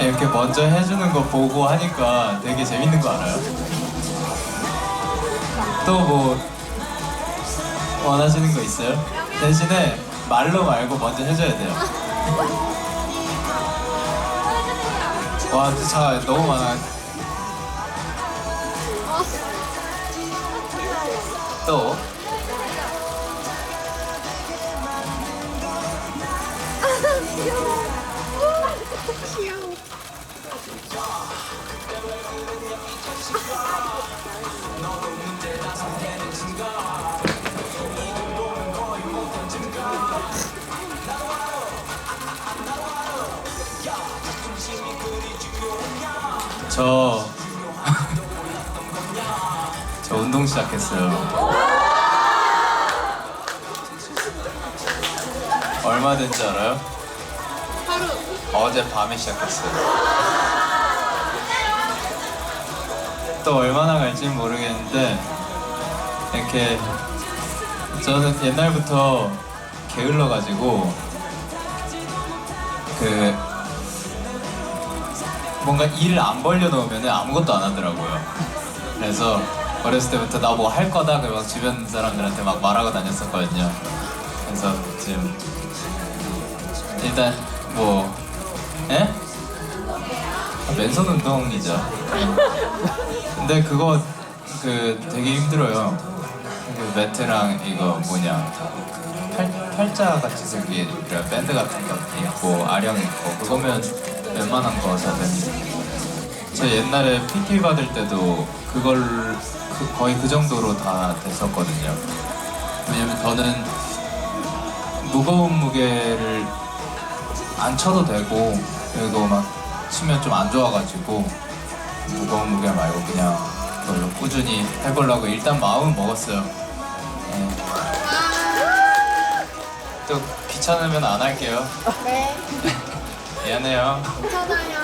이렇게 먼저 해주는 거 보고 하니까 되게 재밌는 거 알아요? 또 뭐 원하시는 거 있어요? 대신에 말로 말고 먼저 해줘야 돼요. 와, 자 너무 많아. 또 저, 저 운동 시작했어요. 얼마 된지 알아요? 하루 어제 밤에 시작했어요. 또 얼마나 갈지는 모르겠는데 이렇게 저는 옛날부터 게을러 가지고 그 뭔가 일을 안 벌려 놓으면 아무것도 안 하더라고요. 그래서 어렸을 때부터 나 뭐 할 거다 그막 주변 사람들한테 막 말하고 다녔었거든요. 그래서 지금 일단 뭐 에? 아, 맨손 운동이죠. 근데 그거 그 되게 힘들어요. 그 매트랑 이거 뭐냐 팔, 팔자 같이 생긴 그런 밴드 같은 거 있고 아령 있고 그거면 웬만한 거 사든 저 옛날에 PT 받을 때도 그걸 그- 거의 그 정도로 다 됐었거든요. 왜냐면 저는 무거운 무게를 안 쳐도 되고 그리고 막 치면 좀 안 좋아가지고 무거운 무게 말고 그냥 그걸로 꾸준히 해보려고 일단 마음은 먹었어요. 네. 또 귀찮으면 안 할게요. 네 미안해요. 괜찮아요